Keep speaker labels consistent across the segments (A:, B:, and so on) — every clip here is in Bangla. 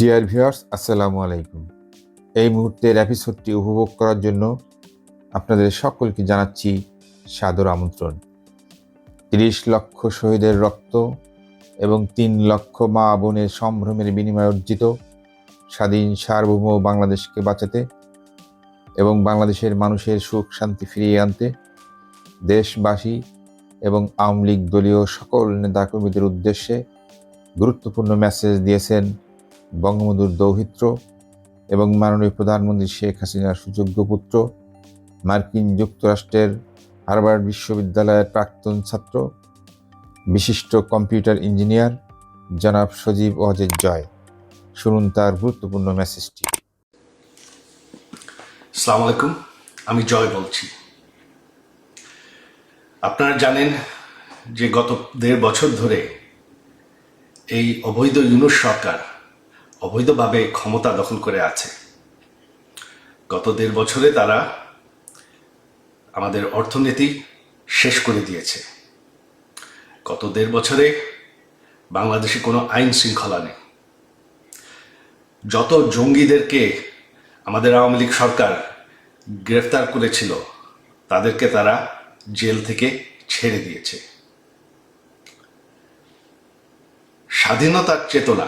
A: ডিয়ার ভিউয়ার্স আসসালামু আলাইকুম। এই মুহূর্তের এপিসোডটি উপভোগ করার জন্য আপনাদের সকলকে জানাচ্ছি সাদর আমন্ত্রণ। তিরিশ লক্ষ শহীদের রক্ত এবং তিন লক্ষ মা বোনের সম্ভ্রমের বিনিময়ে অর্জিত স্বাধীন সার্বভৌম বাংলাদেশকে বাঁচাতে এবং বাংলাদেশের মানুষের সুখ শান্তি ফিরিয়ে আনতে দেশবাসী এবং আওয়ামী লীগ দলীয় সকল নেতাকর্মীদের উদ্দেশ্যে গুরুত্বপূর্ণ মেসেজ দিয়েছেন বঙ্গবন্ধুর দৌহিত্র এবং মাননীয় প্রধানমন্ত্রী শেখ হাসিনার সুযোগ্য পুত্র, মার্কিন যুক্তরাষ্ট্রের হার্ভার্ড বিশ্ববিদ্যালয়ের প্রাক্তন ছাত্র, বিশিষ্ট কম্পিউটার ইঞ্জিনিয়ার জনাব সজীব ওয়াজেদ জয়। শুনুন তার গুরুত্বপূর্ণ মেসেজটি।
B: সালাম আলাইকুম, আমি জয় বলছি। আপনারা জানেন যে গত দেড় বছর ধরে এই অবৈধ ইউনুস সরকার অবৈধভাবে ক্ষমতা দখল করে আছে। গত দেড় বছরে তারা আমাদের অর্থনীতি শেষ করে দিয়েছে। গত দেড় বছরে বাংলাদেশে কোনো আইন শৃঙ্খলা নেই। যত জঙ্গিদেরকে আমাদের আওয়ামী লীগ সরকার গ্রেফতার করেছিল, তাদেরকে তারা জেল থেকে ছেড়ে দিয়েছে। স্বাধীনতার চেতনা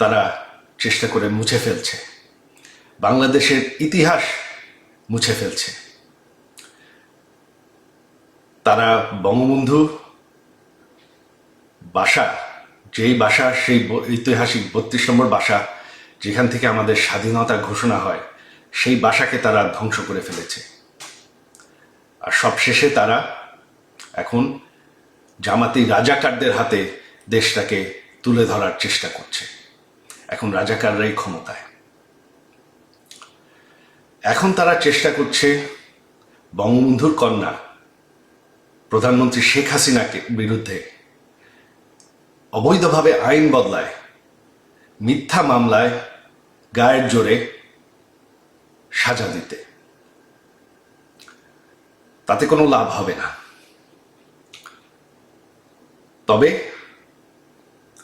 B: তারা চেষ্টা করে মুছে ফেলছে। বাংলাদেশের ইতিহাস মুছে ফেলছে। তারা বঙ্গবন্ধু বাসা, যেই বাসা, সেই ঐতিহাসিক বত্রিশ নম্বর বাসা, যেখান থেকে আমাদের স্বাধীনতা ঘোষণা হয়, সেই বাসাকে তারা ধ্বংস করে ফেলেছে। আর সবশেষে তারা এখন জামাতি রাজাকারদের হাতে দেশটাকে তুলে ধরার চেষ্টা করছে। এখন রাজাকাররাই ক্ষমতায়। এখন তারা চেষ্টা করছে বঙ্গবন্ধুর কন্যা, প্রধানমন্ত্রী শেখ হাসিনাকে বিরুদ্ধে অবৈধভাবে আইন বদলায়, মিথ্যা মামলায় গায়ের জোরে সাজা দিতে। তাতে কোনো লাভ হবে না। তবে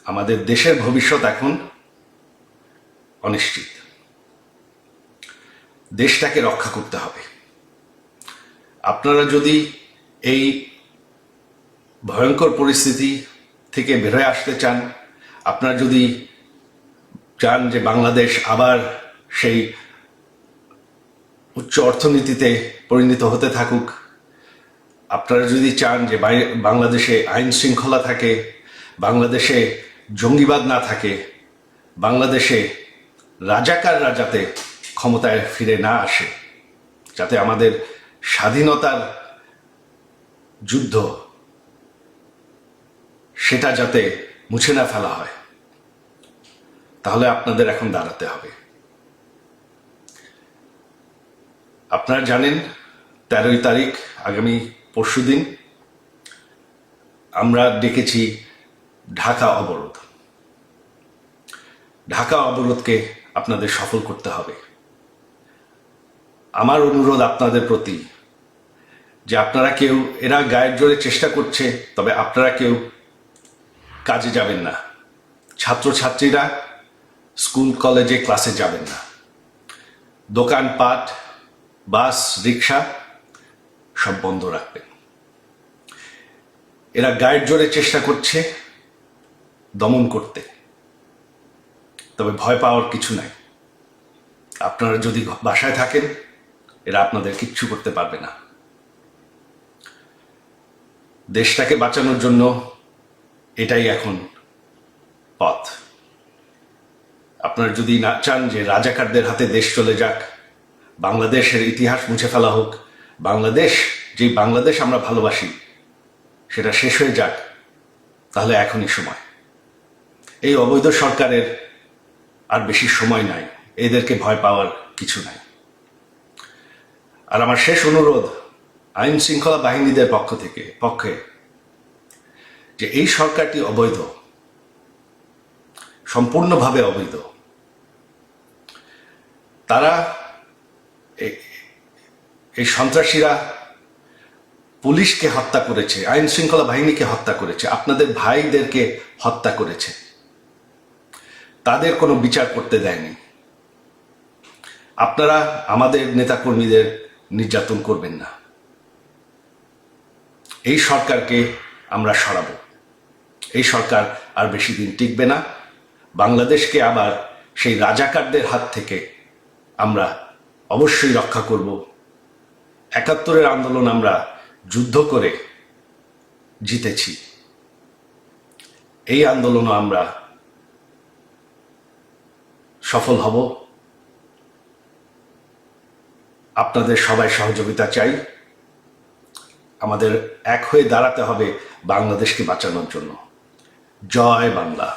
B: আমাদের দেশের ভবিষ্যৎ এখন অনিশ্চিত। দেশটাকে রক্ষা করতে হবে। আপনারা যদি এই ভয়ঙ্কর পরিস্থিতি থেকে বেরোয় আসতে চান, আপনারা যদি চান যে বাংলাদেশ আবার সেই উচ্চ অর্থনীতিতে পরিণত হতে থাকুক, আপনারা যদি চান যে বাংলাদেশে আইন শৃঙ্খলা থাকে, বাংলাদেশে জঙ্গিবাদ না থাকে, বাংলাদেশে রাজাকাররা যাতে ক্ষমতায় ফিরে না আসে? যাতে আমাদের স্বাধীনতার যুদ্ধ সেটা যাতে মুছে না ফেলা হয়। তাহলে আপনাদের এখন দাঁড়াতে হবে। আপনারা জানেন, তেরোই তারিখ, আগামী পরশুদিন আমরা ডেকেছি ঢাকা অবরোধ। ঢাকা অবরোধকে আপনাদের সফল করতে হবে। আমার অনুরোধ আপনাদের প্রতি যে আপনারা কেউ এরা গায়ের জোরে চেষ্টা করছে, তবে আপনারা কেউ কাজে যাবেন না। ছাত্রছাত্রীরা স্কুল, কলেজে ক্লাসে যাবেন না। দোকানপাট, বাস, রিক্সা সব বন্ধ রাখবেন। এরা গায়ের জোরে চেষ্টা করছে দমন করতে। তবে ভয় পাওয়ার কিছু নাই। আপনারা যদি বাসায় থাকেন, এরা আপনাদের কিচ্ছু করতে পারবে না। দেশটাকে বাঁচানোর জন্য এটাই এখন পথ। আপনারা যদি না চান যে রাজাকারদের হাতে দেশ চলে যাক, বাংলাদেশের ইতিহাস মুছে ফেলা হোক, বাংলাদেশ, যেই বাংলাদেশ আমরা ভালোবাসি, সেটা শেষ হয়ে যাক, তাহলে এখনই সময়। এই অবৈধ সরকারের আর বেশি সময় নাই। এদেরকে ভয় পাওয়ার কিছু নাই। আর আমার শেষ অনুরোধ আইন শৃঙ্খলা বাহিনীদের পক্ষ থেকে, পক্ষে, যে এই সরকারটি অবৈধ, সম্পূর্ণভাবে অবৈধ, তারা এই সন্ত্রাসীরা পুলিশকে হত্যা করেছে, আইন শৃঙ্খলা বাহিনীকে হত্যা করেছে, আপনাদের ভাইদেরকে হত্যা করেছে। তাদের কোনো বিচার করতে দেয়নি। আপনারা আমাদের নেতাকর্মীদের নির্যাতন করবেন না। এই সরকারকে আমরা সরাব। এই সরকার আর বেশি দিন টিকবে না। বাংলাদেশকে আবার সেই রাজাকারদের হাত থেকে আমরা অবশ্যই রক্ষা করব। একাত্তরের আন্দোলন আমরা যুদ্ধ করে জিতেছি। এই আন্দোলনও আমরা সফল হব। আপনাদের সবাই সহযোগিতা চাই। আমাদের এক হয়ে দাঁড়াতে হবে বাংলাদেশকে বাঁচানোর জন্য। জয় বাংলা।